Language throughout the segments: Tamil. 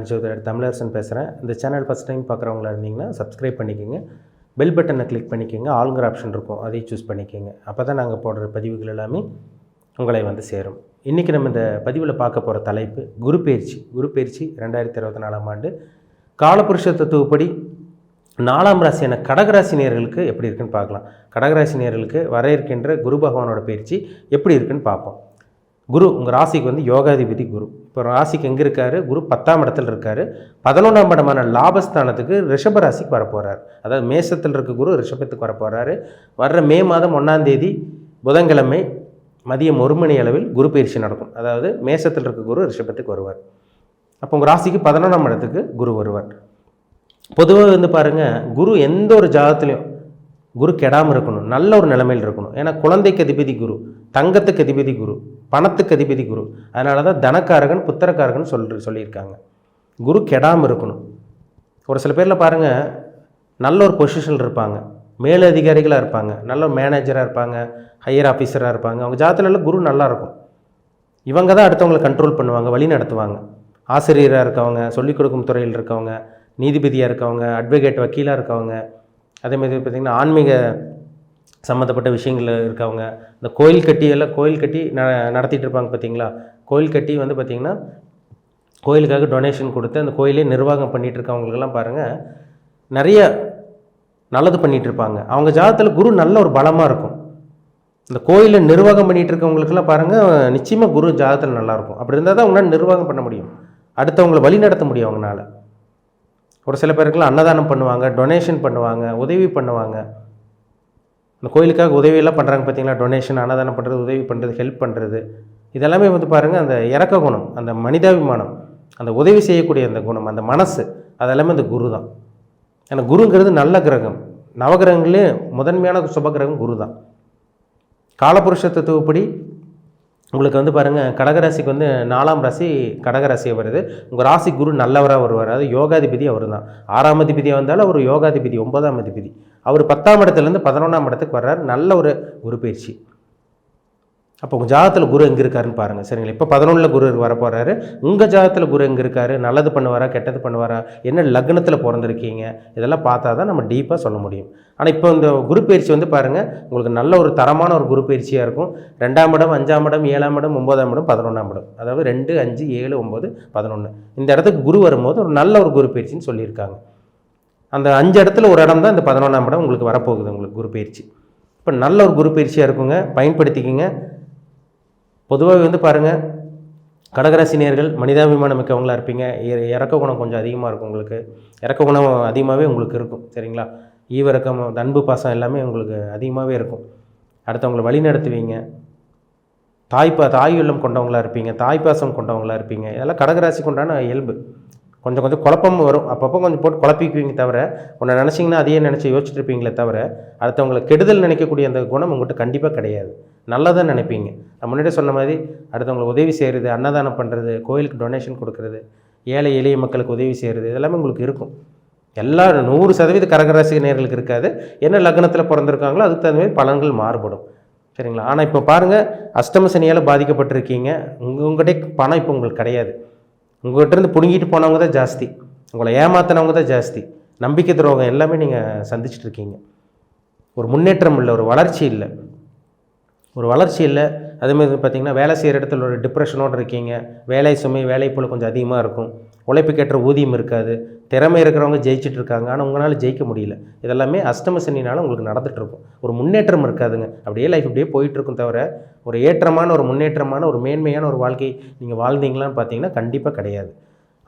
நான் ஜோதிடர் தமிழரசன் பேசுகிறேன் இந்த சேனல் ஃபஸ்ட் டைம் பார்க்குறவங்களா இருந்தீங்கன்னா சப்ஸ்கிரைப் பண்ணிக்கோங்க. பெல் பட்டனை கிளிக் பண்ணிக்கோங்க. ஆளுங்கிற ஆப்ஷன் இருக்கும். அதையும் சூஸ் பண்ணிக்கோங்க. அப்போ தான் நாங்கள் போடுற பதிவுகள் எல்லாமே உங்களை வந்து சேரும். இன்றைக்கி நம்ம இந்த பதிவில் பார்க்க போகிற தலைப்பு குரு பயிற்சி. குரு பயிற்சி ரெண்டாயிரத்தி இருபத்தி நாலாம் ஆண்டு காலபுருஷ தத்துவப்படி நாலாம் ராசியான கடகராசி நேர்களுக்கு எப்படி இருக்குன்னு பார்க்கலாம். கடகராசி நேர்களுக்கு வர இருக்கின்ற குரு பகவானோட பயிற்சி எப்படி இருக்குன்னு பார்ப்போம். குரு உங்கள் ராசிக்கு வந்து யோகாதிபதி குரு. இப்போ ராசிக்கு எங்கே இருக்காரு? குரு பத்தாம் இடத்துல இருக்காரு. பதினொன்றாம் இடமான லாபஸ்தானத்துக்கு ரிஷப ராசிக்கு வரப்போகிறார் அதாவது மேசத்தில் இருக்க குரு ரிஷபத்துக்கு வரப்போகிறாரு வர்ற மே மாதம் ஒன்றாம் தேதி புதன்கிழமை மதியம் ஒரு மணி அளவில் குரு பயிற்சி நடக்கும். அதாவது மேசத்தில் இருக்க குரு ரிஷபத்துக்கு வருவார். அப்போ உங்கள் ராசிக்கு பதினொன்றாம் இடத்துக்கு குரு வருவார். பொதுவாக வந்து பாருங்கள் குரு எந்த ஒரு ஜாதத்துலேயும் குரு கெடாமல் இருக்கணும். நல்ல ஒரு நிலைமையில் இருக்கணும். ஏன்னா குழந்தைக்கு அதிபதி குரு தங்கத்துக்கு அதிபதி குரு பணத்துக்கு அதிபதி குரு. அதனால தான் தனக்காரகன் புத்திரக்காரகன் சொல் சொல்லியிருக்காங்க. குரு கெடாமல் இருக்கணும். ஒரு சில பேரில் பாருங்கள் நல்ல ஒரு பொசிஷனில் இருப்பாங்க. மேலதிகாரிகளாக இருப்பாங்க. நல்ல ஒரு மேனேஜராக இருப்பாங்க. ஹையர் ஆஃபீஸராக இருப்பாங்க. அவங்க ஜாதத்தில் குரு நல்லாயிருக்கும் இவங்க தான் அடுத்தவங்களை கண்ட்ரோல் பண்ணுவாங்க வழி நடத்துவாங்க. ஆசிரியராக இருக்கவங்க சொல்லிக் கொடுக்கும் துறையில் இருக்கவங்க நீதிபதியாக இருக்கவங்க அட்வொகேட் வக்கீலாக இருக்கவங்க அதேமாதிரி பார்த்திங்கன்னா ஆன்மீக சம்மந்தப்பட்ட விஷயங்கள் இருக்கவங்க இந்த கோயில் கட்டியெல்லாம் கோயில் கட்டி ந நடத்திட்டு இருப்பாங்க பார்த்தீங்களா? கோயில் கட்டி வந்து பார்த்திங்கன்னா கோயிலுக்காக டொனேஷன் கொடுத்து அந்த கோயிலே நிர்வாகம் பண்ணிகிட்டு இருக்கவங்களுக்கெல்லாம் பாருங்கள் நிறைய நல்லது பண்ணிகிட்டு இருப்பாங்க. அவங்க ஜாதத்தில் குரு நல்ல ஒரு பலமாக இருக்கும். இந்த கோயிலில் நிர்வாகம் பண்ணிகிட்டு இருக்கவங்களுக்கெல்லாம் பாருங்கள் நிச்சயமாக குரு ஜாதத்தில் நல்லாயிருக்கும் அப்படி இருந்தால் தான் அவங்களால நிர்வாகம் பண்ண முடியும். அடுத்தவங்களை வழி நடத்த முடியும் அவங்களால. ஒரு சில பேருக்குலாம் அன்னதானம் பண்ணுவாங்க டொனேஷன் பண்ணுவாங்க உதவி பண்ணுவாங்க. இந்த கோயிலுக்காக உதவியெல்லாம் பண்ணுறாங்க பார்த்தீங்களா டொனேஷன் அன்னதானம் பண்ணுறது உதவி பண்ணுறது ஹெல்ப் பண்ணுறது இதெல்லாமே வந்து பாருங்கள் அந்த இறக்க குணம் அந்த மனிதாபிமானம் அந்த உதவி செய்யக்கூடிய அந்த குணம் அந்த மனசு அதெல்லாமே அந்த குரு தான். ஏன்னா குருங்கிறது நல்ல கிரகம். நவகிரகங்களே முதன்மையான சுப கிரகம் குரு தான். காலபுருஷ தத்துவப்படி உங்களுக்கு வந்து பாருங்கள் கடகராசிக்கு வந்து நாலாம் ராசி கடகராசியாக வருது. உங்கள் ராசி குரு நல்லவராக வருவார். அது யோகாதிபதி அவர் தான் ஆறாம் அதிபதியாக வந்தாலும் அவர் யோகாதிபதி ஒன்பதாம் அதிபதி. அவர் பத்தாம் இடத்துலேருந்து பதினொன்றாம் இடத்துக்கு வர்றார். நல்ல ஒரு குரு பயிற்சி. அப்போ உங்கள் ஜாதத்தில் குரு எங்கே இருக்காருன்னு பாருங்கள் சரிங்களா? இப்போ பதினொன்றில் குரு வரப்போகிறாரு உங்கள் ஜாதத்தில் குரு எங்கே இருக்காரு? நல்லது பண்ணுவாரா கெட்டது பண்ணுவாரா? என்ன லக்னத்தில் பிறந்திருக்கீங்க? இதெல்லாம் பார்த்தா தான் நம்ம டீப்பாக சொல்ல முடியும். ஆனால் இப்போ இந்த குரு பயிற்சி வந்து பாருங்கள் உங்களுக்கு நல்ல ஒரு தரமான ஒரு குரு பயிற்சியாக இருக்கும். ரெண்டாம் இடம் அஞ்சாம் இடம் ஏழாம் இடம் ஒம்பதாம் இடம் பதினொன்றாம் இடம். அதாவது ரெண்டு அஞ்சு ஏழு ஒம்பது பதினொன்று இந்த இடத்துக்கு குரு வரும்போது ஒரு நல்ல ஒரு குரு பயிற்சின்னு சொல்லியிருக்காங்க. அந்த அஞ்சு இடத்துல ஒரு இடம் தான் இந்த பதினொன்றாம் இடம் உங்களுக்கு வரப்போகுது உங்களுக்கு குரு பயிற்சி. இப்போ நல்ல ஒரு குரு பயிற்சியாக இருக்குங்க பயன்படுத்திக்கிங்க. பொதுவாக வந்து பாருங்கள் கடகராசினியர்கள் மனிதாபிமானம் மிக்கவங்களா இருப்பீங்க. இறக்க குணம் கொஞ்சம் அதிகமாக இருக்கும் உங்களுக்கு. இறக்க குணம் அதிகமாகவே உங்களுக்கு இருக்கும் சரிங்களா? ஈவிரக்கம் அன்பு பாசம் எல்லாமே உங்களுக்கு அதிகமாகவே இருக்கும். அடுத்தவங்களை வழி நடத்துவீங்க தாய்ப்பா தாய் உள்ளம் கொண்டவங்களா இருப்பீங்க. தாய்ப்பாசம் கொண்டவங்களா இருப்பீங்க. இதெல்லாம் கடகராசி கொண்டான இயல்பு. கொஞ்சம் கொஞ்சம் குழப்பம் வரும். அப்பப்போ கொஞ்சம் போட்டு குழப்பிக்குவீங்க தவிர உன்னை நினச்சிங்கன்னா அதையே நினச்சி யோசிச்சுட்டு இருப்பீங்களே தவிர அடுத்தவங்களை கெடுதல் நினைக்கக்கூடிய அந்த குணம் உங்கள்கிட்ட கண்டிப்பாக கிடையாது. நல்லதாக நினைப்பீங்க. நான் முன்னாடி சொன்ன மாதிரி அடுத்தவங்களுக்கு உதவி செய்கிறது அன்னதானம் பண்ணுறது கோயிலுக்கு டொனேஷன் கொடுக்கறது ஏழை எளிய மக்களுக்கு உதவி செய்கிறது இதெல்லாமே உங்களுக்கு இருக்கும். எல்லா நூறு சதவீத கரகராசி நேர்களுக்கு இருக்காது. என்ன லக்னத்தில் பிறந்திருக்காங்களோ அதுக்கு தகுந்த மாதிரி பலன்கள் மாறுபடும். சரிங்களா? ஆனால் இப்போ பாருங்கள் அஷ்டம சனியால் பாதிக்கப்பட்டிருக்கீங்க. உங்கள் உங்கள்கிட்ட பணம் இப்போ உங்களுக்கு கிடையாது. உங்கள்கிட்ட இருந்து பிடுங்கிட்டு போனவங்க தான் ஜாஸ்தி. உங்களை ஏமாத்தினவங்க தான் ஜாஸ்தி. நம்பிக்கை துரோகம் எல்லாமே நீங்கள் சந்திச்சிட்டு இருக்கீங்க. ஒரு முன்னேற்றம் இல்லை ஒரு வளர்ச்சி இல்லை. ஒரு வளர்ச்சி இல்லை அதேமாதிரி பார்த்தீங்கன்னா வேலை செய்கிற இடத்துல ஒரு டிப்ரெஷனோடு இருக்கீங்க. வேலை சுமை வேலைப்போல் கொஞ்சம் அதிகமாக இருக்கும். உழைப்புக்கேற்ற ஊதியம் இருக்காது. திறமை இருக்கிறவங்க ஜெயிச்சிட்டு இருக்காங்க. ஆனால் உங்களால் ஜெயிக்க முடியல. இதெல்லாமே அஷ்டமசனினால உங்களுக்கு நடந்துகிட்ருக்கும் ஒரு முன்னேற்றம் இருக்காதுங்க. அப்படியே லைஃப் அப்படியே போயிட்டுருக்கும் தவிர ஒரு ஏற்றமான ஒரு முன்னேற்றமான ஒரு மேன்மையான ஒரு வாழ்க்கை நீங்கள் வாழ்ந்தீங்களான்னு பார்த்தீங்கன்னா கண்டிப்பாக கிடையாது.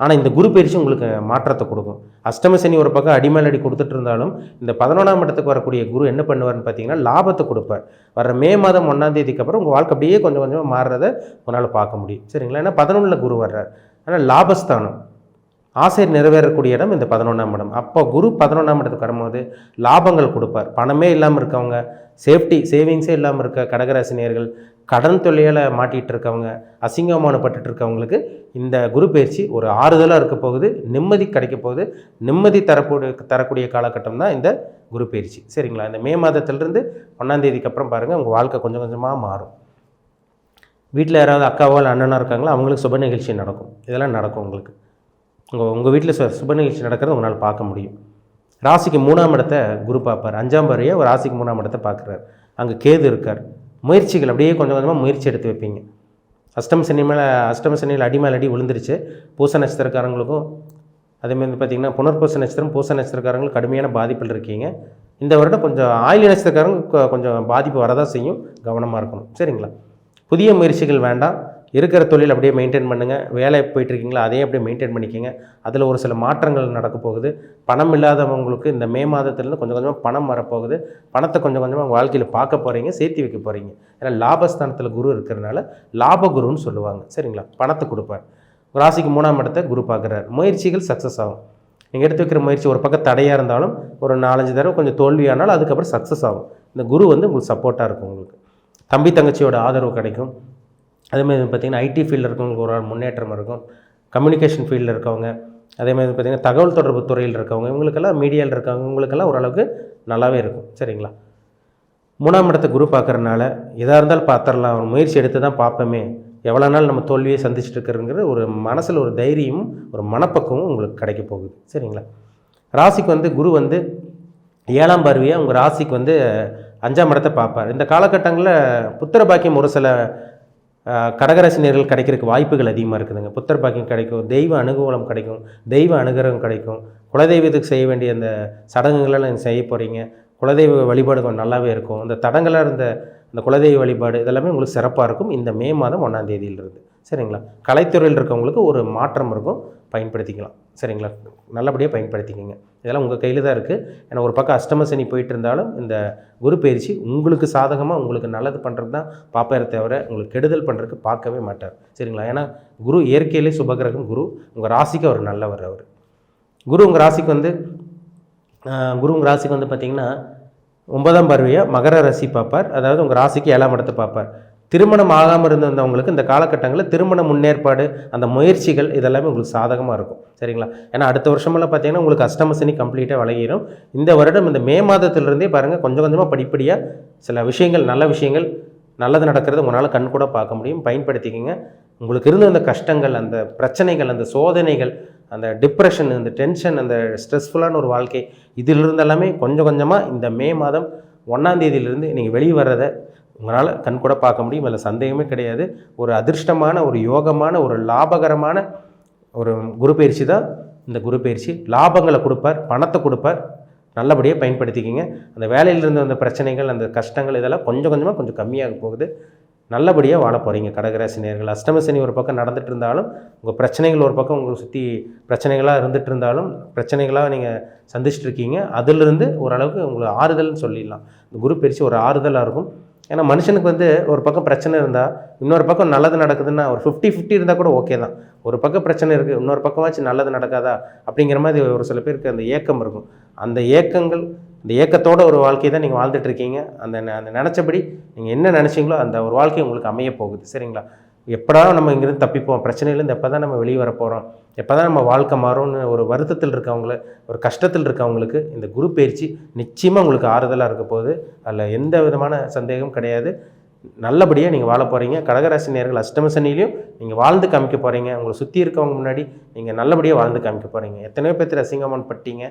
ஆனால் இந்த குரு பயிற்சி உங்களுக்கு மாற்றத்தை கொடுக்கும். அஷ்டம சனி ஒரு பக்கம் அடிமேல் அடி கொடுத்துட்டு இருந்தாலும் இந்த பதினொன்றாம் இடத்துக்கு வரக்கூடிய குரு என்ன பண்ணுவார்னு பார்த்தீங்கன்னா லாபத்தை கொடுப்பார். வர மே மாதம் ஒன்றாம் தேதிக்கு அப்புறம் உங்கள் வாழ்க்கை அப்படியே கொஞ்சம் கொஞ்சமாக மாறுறதை உங்களால் பார்க்க முடியும். சரிங்களா? ஏன்னா பதினொன்றில் குரு வர்றார். ஆனால் லாபஸ்தானம். ஆசை நிறைவேறக்கூடிய இடம் இந்த பதினொன்றாம் இடம். அப்போ குரு பதினொன்றாம் இடத்துக்கு வரும்போது லாபங்கள் கொடுப்பார். பணமே இல்லாமல் இருக்கவங்க சேஃப்டி சேவிங்ஸே இல்லாமல் இருக்க கடகராசினியர்கள் கடன் தொல்லையால் மாட்டிகிட்டு இருக்கவங்க அசிங்கமானப்பட்டு இருக்கவங்களுக்கு இந்த குரு பயிற்சி ஒரு ஆறுதலாக இருக்க போகுது. நிம்மதி கிடைக்க போகுது. நிம்மதி தரக்கூடிய தரக்கூடிய காலகட்டம் தான் இந்த குரு பயிற்சி. சரிங்களா? இந்த மே மாதத்திலிருந்து ஒன்றாம் தேதிக்கு அப்புறம் பாருங்கள் உங்கள் வாழ்க்கை கொஞ்சம் கொஞ்சமாக மாறும். வீட்டில் யாராவது அக்காவோ இல்லை அண்ணனாக இருக்காங்களோ அவங்களுக்கு சுப நிகழ்ச்சி நடக்கும். இதெல்லாம் நடக்கும் உங்களுக்கு. உங்கள் உங்கள் வீட்டில் சு சுப நிகழ்ச்சி நடக்கிறத உங்களால் பார்க்க முடியும். ராசிக்கு மூணாம் இடத்தை குரு பார்ப்பார். அஞ்சாம் பாரியாக ஒரு ராசிக்கு மூணாம் இடத்தை பார்க்குறாரு. அங்கே கேது இருக்கார். முயற்சிகள் அப்படியே கொஞ்சம் கொஞ்சமாக முயற்சி எடுத்து வைப்பீங்க. அஷ்டம் சனி மேலே அஷ்டம சனியில் அடி மேலே அடி விழுந்துருச்சு. பூச நட்சத்திரக்காரங்களுக்கும் அதேமாதிரி பார்த்தீங்கன்னா புனர்பூச நட்சத்திரம் பூச நட்சத்திரக்காரங்களும் கடுமையான பாதிப்பில் இருக்கீங்க. இந்த வருடம் கொஞ்சம் ஆயில் நட்சத்திரக்காரங்க கொஞ்சம் பாதிப்பு வரதான் செய்யும். கவனமாக இருக்கணும். சரிங்களா? புதிய முயற்சிகள் வேண்டாம். இருக்கிற தொழில் அப்படியே மெயின்டைன் பண்ணுங்கள் வேலை போயிட்டுருக்கீங்களா அதையே அப்படியே மெயின்டைன் பண்ணிக்கோங்க. அதில் ஒரு சில மாற்றங்கள் நடக்க போகுது. பணம் இல்லாதவங்களுக்கு இந்த மே மாதத்துலேருந்து கொஞ்சம் கொஞ்சமாக பணம் வரப்போகுது. பணத்தை கொஞ்சம் கொஞ்சமாக உங்கள் வாழ்க்கையில் பார்க்க போகிறீங்க சேர்த்து வைக்க போகிறீங்க ஏன்னா லாபஸ்தானத்தில் குரு இருக்கிறனால லாபகுருன்னு சொல்லுவாங்க. சரிங்களா? பணத்தை கொடுப்பார். ராசிக்கு மூணாம் இடத்தை குரு பார்க்குறாரு. முயற்சிகள் சக்ஸஸ் ஆகும். நீங்கள் எடுத்து வைக்கிற முயற்சி ஒரு பக்கம் தடையாக இருந்தாலும் ஒரு நாலஞ்சு தடவை கொஞ்சம் தோல்வியானாலும் அதுக்கப்புறம் சக்ஸஸ் ஆகும். இந்த குரு வந்து உங்களுக்கு சப்போர்ட்டாக இருக்கும் உங்களுக்கு. தம்பி தங்கச்சியோட ஆதரவு கிடைக்கும். அதேமாதிரி பார்த்திங்கன்னா ஐடி ஃபீல்டில் இருக்கவங்களுக்கு ஒரு ஆள் முன்னேற்றம் இருக்கும். கம்யூனிகேஷன் ஃபீல்டில் இருக்கவங்க அதேமாதிரி பார்த்திங்கன்னா தகவல் தொடர்பு துறையில் இருக்கவங்க இவங்களுக்கெல்லாம் மீடியாவில் இருக்கவங்க இவங்களுக்கெல்லாம் ஓரளவுக்கு நல்லாவே இருக்கும். சரிங்களா? மூணாம் இடத்தை குரு பார்க்கறனால எதாக இருந்தாலும் பார்த்துடலாம். ஒரு முயற்சி எடுத்து தான் பார்ப்போமே. எவ்வளோ நாள் நம்ம தோல்வியை சந்திச்சுட்டு இருக்கிறங்கிற ஒரு மனசில் ஒரு தைரியமும் ஒரு மனப்பக்குவமும் உங்களுக்கு கிடைக்க போகுது. சரிங்களா? ராசிக்கு வந்து குரு வந்து ஏழாம் பார்வையாக உங்கள் ராசிக்கு வந்து அஞ்சாம் இடத்தை பார்ப்பார். இந்த காலகட்டங்களில் புத்திர பாக்கியம் ஒரு சில கடகராசினியர்கள் கிடைக்கிறதுக்கு வாய்ப்புகள் அதிகமாக இருக்குதுங்க. புத்தர் பாக்கியம் கிடைக்கும் தெய்வ அனுகூலம் கிடைக்கும் தெய்வ அனுகிரகம் கிடைக்கும். குலதெய்வத்துக்கு செய்ய வேண்டிய அந்த சடங்குகளெல்லாம் நீங்கள் செய்ய போகிறீங்க குலதெய்வ வழிபாடு கொஞ்சம் நல்லாவே இருக்கும். இந்த தடங்களாக இருந்த அந்த குலதெய்வ வழிபாடு இதெல்லாமே உங்களுக்கு சிறப்பாக இருக்கும். இந்த மே மாதம் ஒன்றாம் தேதியிலிருந்து. சரிங்களா? கலைத்துறையில் இருக்கவங்களுக்கு ஒரு மாற்றம் இருக்கும். பயன்படுத்திக்கலாம். சரிங்களா? நல்லபடியாக பயன்படுத்திக்கோங்க. இதெல்லாம் உங்கள் கையில் தான் இருக்குது ஏன்னா ஒரு பக்கம் அஷ்டம சனி போயிட்டு இருந்தாலும் இந்த குரு பயிற்சி உங்களுக்கு சாதகமாக உங்களுக்கு நல்லது பண்ணுறது தான் பார்ப்பாரே தவிர உங்களுக்கு கெடுதல் பண்ணுறதுக்கு பார்க்கவே மாட்டார். சரிங்களா? ஏன்னா குரு இயற்கையிலே சுபகிரகம். குரு உங்கள் ராசிக்கு அவர் நல்லவர் அவர். குரு உங்கள் ராசிக்கு வந்து குரு உங்கள் ராசிக்கு வந்து பார்த்தீங்கன்னா ஒன்பதாம் பார்வையாக மகர ராசி பார்ப்பார். அதாவது உங்கள் ராசிக்கு ஏழாம் இடத்தை பார்ப்பார். திருமணம் ஆகாமல் இருந்தவங்களுக்கு இந்த காலகட்டங்களில் திருமண முன்னேற்பாடு அந்த முயற்சிகள் இதெல்லாமே உங்களுக்கு சாதகமாக இருக்கும். சரிங்களா? ஏன்னா அடுத்த வருஷமெல்லாம் பார்த்தீங்கன்னா உங்களுக்கு அஷ்டமசனி கம்ப்ளீட்டாக விலகிடும் இந்த வருடம் இந்த மே மாதத்திலிருந்தே பாருங்கள் கொஞ்சம் கொஞ்சமாக படிப்படியாக சில விஷயங்கள் நல்ல விஷயங்கள் நல்லது நடக்கிறது உங்களால் கண் கூட பார்க்க முடியும். பயன்படுத்திக்கங்க. உங்களுக்கு இருந்த அந்த கஷ்டங்கள் அந்த பிரச்சனைகள் அந்த சோதனைகள் அந்த டிப்ரெஷன் அந்த டென்ஷன் அந்த ஸ்ட்ரெஸ்ஃபுல்லான ஒரு வாழ்க்கை இதிலிருந்து எல்லாமே கொஞ்சம் கொஞ்சமாக இந்த மே மாதம் ஒன்றாந்தேதியிலிருந்து நீங்கள் வெளியே வர்றதை உங்களால் கண் கூட பார்க்க முடியும். அதில் சந்தேகமே கிடையாது. ஒரு அதிர்ஷ்டமான ஒரு யோகமான ஒரு லாபகரமான ஒரு குரு பயிற்சி தான் இந்த குரு பயிற்சி. லாபங்களை கொடுப்பார் பணத்தை கொடுப்பார். நல்லபடியாக பயன்படுத்திக்கிங்க. அந்த வேலையில் வந்த பிரச்சனைகள் அந்த கஷ்டங்கள் இதெல்லாம் கொஞ்சம் கொஞ்சமாக கொஞ்சம் கம்மியாக போகுது. நல்லபடியாக வாழ போகிறீங்க கடகராசி நேர்கள் அஷ்டமசனி ஒரு பக்கம் நடந்துட்டு இருந்தாலும் உங்கள் பிரச்சனைகள் ஒரு பக்கம் உங்களை சுற்றி பிரச்சனைகளாக இருந்துகிட்டு இருந்தாலும் பிரச்சனைகளாக நீங்கள் சந்திச்சுட்டு இருக்கீங்க. அதிலிருந்து ஓரளவுக்கு உங்களுக்கு ஆறுதல்னு சொல்லிடலாம். இந்த குரு பயிற்சி ஒரு ஆறுதலாக இருக்கும். ஏன்னா மனுஷனுக்கு வந்து ஒரு பக்கம் பிரச்சனை இருந்தால் இன்னொரு பக்கம் நல்லது நடக்குதுன்னா ஒரு ஃபிஃப்டி ஃபிஃப்டி இருந்தால் கூட ஓகே தான். ஒரு பக்கம் பிரச்சனை இருக்குது இன்னொரு பக்கமாச்சும் நல்லது நடக்காதா? அப்படிங்கிற மாதிரி ஒரு சில பேருக்கு அந்த ஏக்கம் இருக்கும். அந்த ஏக்கங்கள் இந்த ஏக்கத்தோட ஒரு வாழ்க்கையை தான் நீங்கள் வாழ்ந்துட்டு இருக்கீங்க. அந்த ந- அந்த நினச்சபடி நீங்கள் என்ன நினச்சிங்களோ அந்த ஒரு வாழ்க்கை உங்களுக்கு அமைய போகுது. சரிங்களா? எப்படா நம்ம இங்கேருந்து தப்பிப்போம்? பிரச்சனையிலேருந்து எப்போ தான் நம்ம வெளியே வர போகிறோம் எப்போ தான் நம்ம வாழ்க்கை மாறும்னு ஒரு வருத்தத்தில் இருக்கவங்கள ஒரு கஷ்டத்தில் இருக்கவங்களுக்கு இந்த குரு பயிற்சி நிச்சயமாக உங்களுக்கு ஆறுதலாக இருக்க போகுது. அதில் எந்த விதமான சந்தேகம் கிடையாது. நல்லபடியாக நீங்கள் வாழ போகிறீங்க கடகராசி நேர்கள் அஷ்டம சனிலையும் நீங்கள் வாழ்ந்து காமிக்க போகிறீங்க உங்களை சுற்றி இருக்கவங்க முன்னாடி நீங்கள் நல்லபடியாக வாழ்ந்து காமிக்க போகிறீங்க எத்தனையோ பேர்த்து அசிங்கமான் பட்டீங்க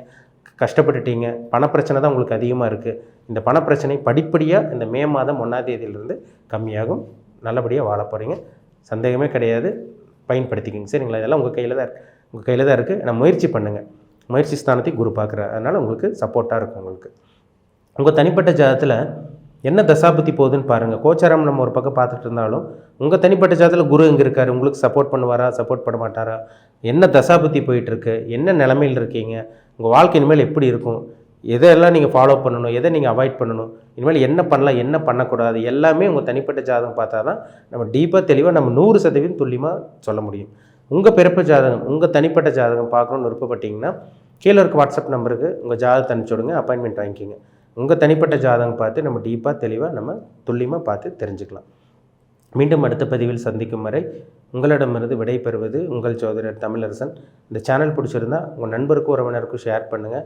கஷ்டப்பட்டுட்டீங்க. பணப்பிரச்சனை தான் உங்களுக்கு அதிகமாக இருக்குது இந்த பணப்பிரச்சனை படிப்படியாக இந்த மே மாதம் ஒன்றாம் தேதியிலிருந்து கம்மியாகும். நல்லபடியாக வாழ போகிறீங்க சந்தேகமே கிடையாது. பயன்படுத்திக்கிங்க. சரிங்களா? இதெல்லாம் உங்கள் கையில் தான் இருக்குது உங்கள் கையில் தான் இருக்குது நான் முயற்சி பண்ணுங்கள் முயற்சி ஸ்தானத்தை குரு பார்க்குறார். அதனால் உங்களுக்கு சப்போர்ட்டாக இருக்கும் உங்களுக்கு. உங்கள் தனிப்பட்ட ஜாதத்தில் என்ன தசாபுத்தி போகுதுன்னு பாருங்கள் கோச்சாரம் நம்ம ஒரு பக்கம் பார்த்துட்டு இருந்தாலும் உங்கள் தனிப்பட்ட ஜாதத்தில் குரு எங்கே இருக்கார்? உங்களுக்கு சப்போர்ட் பண்ணுவாரா? சப்போர்ட் பண்ண மாட்டாரா? என்ன தசாபுத்தி போயிட்டுருக்கு என்ன நிலமையில் இருக்கீங்க? உங்கள் வாழ்க்கை இனிமேல் எப்படி இருக்கும்? எதெல்லாம் நீங்கள் ஃபாலோ பண்ணணும் எதை நீங்கள் அவாய்ட் பண்ணணும் இனிமேல் என்ன பண்ணலாம் என்ன பண்ணக்கூடாது எல்லாமே உங்கள் தனிப்பட்ட ஜாதகம் பார்த்தா தான் நம்ம டீப்பாக தெளிவாக நம்ம நூறு சதவீதம் துல்லியமாக சொல்ல முடியும். உங்கள் பிறப்பு ஜாதகம் உங்கள் தனிப்பட்ட ஜாதகம் பார்க்கணுன்னு விருப்பப்பட்டீங்கன்னா கீழே இருக்க வாட்ஸ்அப் நம்பருக்கு உங்கள் ஜாதகத்தை அனுப்பிச்சி விடுங்க அப்பாயின்மெண்ட் வாங்கிக்கிங்க. உங்கள் தனிப்பட்ட ஜாதகம் பார்த்து நம்ம டீப்பாக தெளிவாக நம்ம துல்லியமாக பார்த்து தெரிஞ்சுக்கலாம். மீண்டும் அடுத்த பதிவில் சந்திக்கும் வரை உங்களிடமிருந்து விடைபெறுவது உங்கள் சோதரர் தமிழரசன். இந்த சேனல் பிடிச்சிருந்தா உங்கள் நண்பருக்கும் உறவினருக்கும் ஷேர் பண்ணுங்கள்